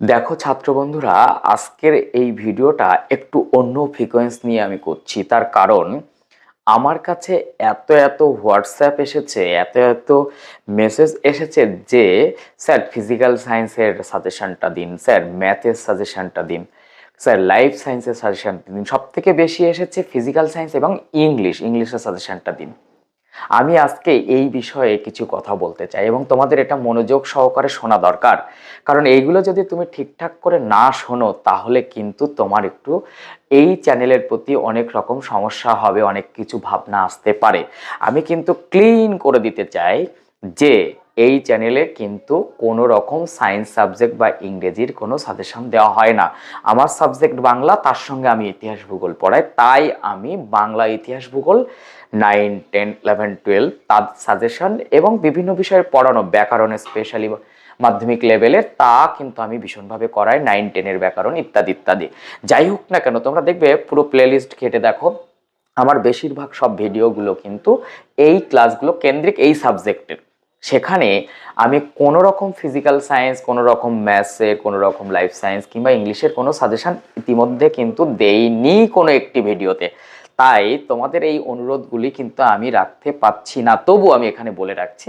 দেখো ছাত্র বন্ধুরা, আজকের এই ভিডিওটা একটু অন্য ফ্রিকোয়েন্স নিয়ে আমি করছি। তার কারণ, আমার কাছে এত এত হোয়াটসঅ্যাপ এসেছে, এত এত মেসেজ এসেছে যে, স্যার ফিজিক্যাল সায়েন্সের সাজেশানটা দিন, স্যার ম্যাথের সাজেশনটা দিন, স্যার লাইফ সায়েন্সের সাজেশন দিন সব থেকে বেশি এসেছে ফিজিক্যাল সায়েন্স এবং ইংলিশ ইংলিশের সাজেশানটা দিন। আমি আজকে এই বিষয়ে কিছু কথা বলতে চাই এবং তোমাদের এটা মনোযোগ সহকারে শোনা দরকার। কারণ এইগুলো যদি তুমি ঠিকঠাক করে না শোনো, তাহলে কিন্তু তোমার একটু এই চ্যানেলের প্রতি অনেক রকম সমস্যা হবে, অনেক কিছু ভাবনা আসতে পারে। আমি কিন্তু ক্লিন করে দিতে চাই যে এই চ্যানেলে কিন্তু কোনো রকম সায়েন্স সাবজেক্ট বা ইংরেজির কোনো সাজেশন দেওয়া হয় না। আমার সাবজেক্ট বাংলা, তার সঙ্গে আমি ইতিহাস ভূগোল পড়াই। তাই আমি বাংলা ইতিহাস ভূগোল নাইন টেন ইলেভেন টুয়েলভ তার সাজেশন এবং বিভিন্ন বিষয়ের পড়ানো, ব্যাকরণ স্পেশালি মাধ্যমিক লেভেলের তা কিন্তু আমি ভীষণভাবে করাই নাইন টেনের ব্যাকরণ ইত্যাদি ইত্যাদি। যাই হোক না কেন, তোমরা দেখবে পুরো প্লেলিস্ট ঘেটে দেখো। আমার বেশিরভাগ সব ভিডিওগুলো কিন্তু এই ক্লাসগুলো কেন্দ্রিক এই সাবজেক্টের সেখানে আমি কোনো রকম ফিজিক্যাল সায়েন্স কোনো রকম ম্যাথসের কোনো রকম লাইফ সায়েন্স কিংবা ইংলিশের কোনো সাজেশন ইতিমধ্যে কিন্তু দেইনি কোনো একটি ভিডিওতে তাই তোমাদের এই অনুরোধগুলি কিন্তু আমি রাখতে পাচ্ছি না। তবু আমি এখানে বলে রাখছি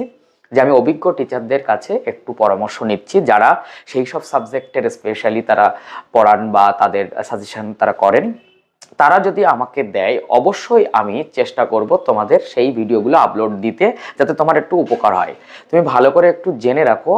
যে আমি অভিজ্ঞ টিচারদের কাছে একটু পরামর্শ নিচ্ছি যারা সেই সব সাবজেক্টের স্পেশালি তারা পড়ান বা তাদের সাজেশন তারা করেন। তারা যদি আমাকে দেয়, অবশ্যই আমি চেষ্টা করব তোমাদের সেই ভিডিওগুলো আপলোড দিতে যাতে তোমার একটু উপকার হয়। তুমি ভালো করে একটু জেনে রাখো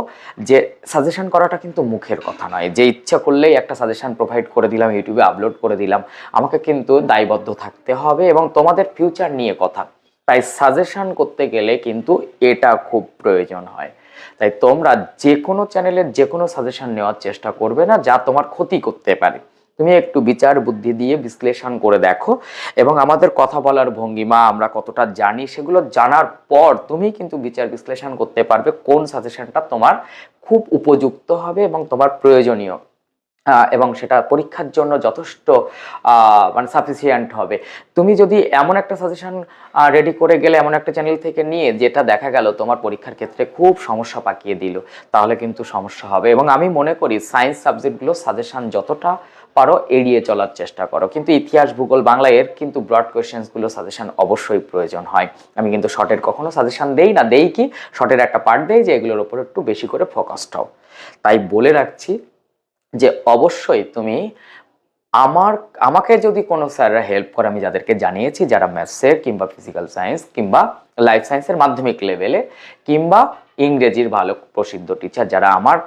যে সাজেশন করাটা কিন্তু মুখের কথা নয়। যে ইচ্ছা করলেই একটা সাজেশন প্রোভাইড করে দিলাম ইউটিউবে আপলোড করে দিলাম, আমাকে কিন্তু দায়বদ্ধ থাকতে হবে এবং তোমাদের ফিউচার নিয়ে কথা। তাই সাজেশন করতে গেলে কিন্তু এটা খুব প্রয়োজন হয়। তাই তোমরা যে কোনো চ্যানেলের যে কোনো সাজেশন নেওয়ার চেষ্টা করবে না, যা তোমার ক্ষতি করতে পারে। তুমি একটু বিচার বুদ্ধি দিয়ে বিশ্লেষণ করে দেখো এবং আমাদের কথা বলার ভঙ্গিমা, আমরা কতটা জানি, সেগুলো জানার পর তুমি কিন্তু বিচার বিশ্লেষণ করতে পারবে কোন সাজেশনটা তোমার খুব উপযুক্ত হবে এবং তোমার প্রয়োজনীয়। এবং সেটা পরীক্ষার জন্য যথেষ্ট মানে সাফিসিয়েন্ট হবে। তুমি যদি এমন একটা সাজেশন রেডি করে গেলে, এমন একটা চ্যানেল থেকে নিয়ে যেটা দেখা গেল তোমার পরীক্ষার ক্ষেত্রে খুব সমস্যা পাকিয়ে দিল, তাহলে কিন্তু সমস্যা হবে। এবং আমি মনে করি সায়েন্স সাবজেক্টগুলো সাজেশন যতটা পারো, এড়িয়ে চলার চেষ্টা করো। কিন্তু ইতিহাস, ভূগোল, বাংলা, এর কিন্তু ব্রড কোয়েশ্চেন্সগুলো সাজেশন অবশ্যই প্রয়োজন হয়। আমি কিন্তু শর্টের কখনো সাজেশন দেই না, দেই কি? শর্টের একটা পার্ট দেই যে এগুলোর উপর একটু বেশি করে ফোকাসড হও। তাই বলে রাখছি যে অবশ্যই তুমি আমার, আমাকে যদি কোনো স্যাররা হেল্প করে, আমি যাদেরকে জানিয়েছি, যারা ম্যাথসের কিংবা ফিজিক্যাল সায়েন্স কিংবা লাইফ সায়েন্সের মাধ্যমিক লেভেলে কিংবা ইংরেজির ভালো প্রসিদ্ধ টিচার যারা আমার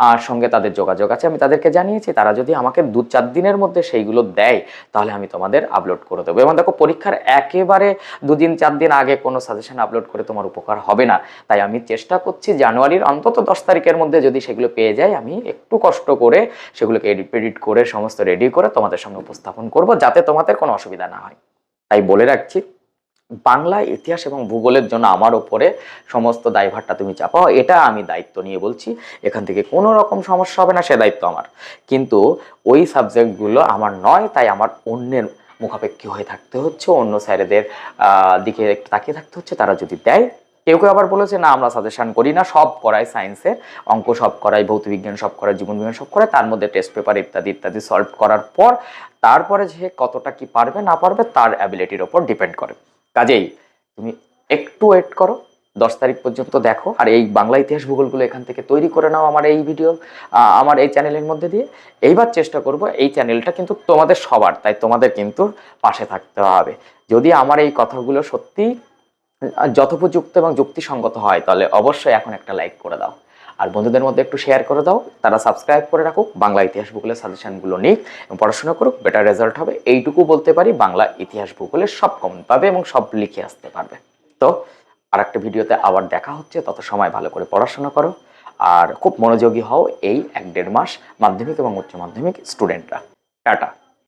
আহ, সঙ্গে তাদের যোগাযোগ আছে আমি তাদেরকে জানিয়েছি তারা যদি আমাকে দু চার দিনের মধ্যে সেইগুলো দেয় তাহলে আমি তোমাদের আপলোড করে দেবো। এবং দেখো পরীক্ষার একেবারে দুদিন চার দিন আগে কোনো সাজেশন আপলোড করে তোমার উপকার হবে না। তাই আমি চেষ্টা করছি জানুয়ারির অন্তত দশ তারিখের মধ্যে যদি সেগুলো পেয়ে যাই আমি একটু কষ্ট করে সেগুলোকে এডিট এডিট করে সমস্ত রেডি করে তোমাদের সঙ্গে উপস্থাপন করব যাতে তোমাদের কোনো অসুবিধা না হয়। তাই বলে রাখছি। বাংলা ইতিহাস এবং ভূগোলের জন্য আমার ওপরে সমস্ত দায়ভারটা তুমি চাপাও, এটা আমি দায়িত্ব নিয়ে বলছি। এখান থেকে কোনো রকম সমস্যা হবে না, সে দায়িত্ব আমার। কিন্তু ওই সাবজেক্টগুলো আমার নয়, তাই আমার অন্যের মুখাপেক্ষী হয়ে থাকতে হচ্ছে, অন্য স্যারেদের দিকে তাকিয়ে থাকতে হচ্ছে, তারা যদি দেয়। কেউ কেউ আবার বলেছে, না, আমরা সাজেশন করি না, সব করাই সায়েন্সের অঙ্ক, সব করাই ভৌতবিজ্ঞান সব করাই জীবনবিজ্ঞান সব করাই তার মধ্যে টেস্ট পেপার ইত্যাদি ইত্যাদি সলভ করার পর, তারপরে যে কতটা কি পারবে, না পারবে, তার অ্যাবিলিটির ওপর ডিপেন্ড করে। কাজেই তুমি একটু ওয়েট করো, দশ তারিখ পর্যন্ত দেখো। আর এই বাংলা ইতিহাস ভূগোলগুলো এখান থেকে তৈরি করে নাও আমার এই ভিডিও আমার এই চ্যানেলের মধ্যে দিয়ে। এইবার চেষ্টা করব, এই চ্যানেলটা কিন্তু তোমাদের সবার, তাই তোমাদের কিন্তু পাশে থাকতে হবে। যদি আমার এই কথাগুলো সত্যি যথোপযুক্ত এবং যুক্তিসঙ্গত হয়, তাহলে অবশ্যই এখন একটা লাইক করে দাও। আর বন্ধুদের মধ্যে একটু শেয়ার করে দাও। তারা সাবস্ক্রাইব করে রাখুক, বাংলা ইতিহাস ভূগোলের সাজেশনগুলো নিক এবং পড়াশোনা করুক বেটার রেজাল্ট হবে। এইটুকু বলতে পারি, বাংলা ইতিহাস ভূগোলের সব কমন পাবে এবং সব লিখে আসতে পারবে। তো আর একটা ভিডিওতে আবার দেখা হচ্ছে, তত সময় ভালো করে পড়াশোনা করো। আর খুব মনোযোগী হও এই এক দেড় মাস মাধ্যমিক এবং উচ্চ মাধ্যমিক স্টুডেন্টরা টাটা।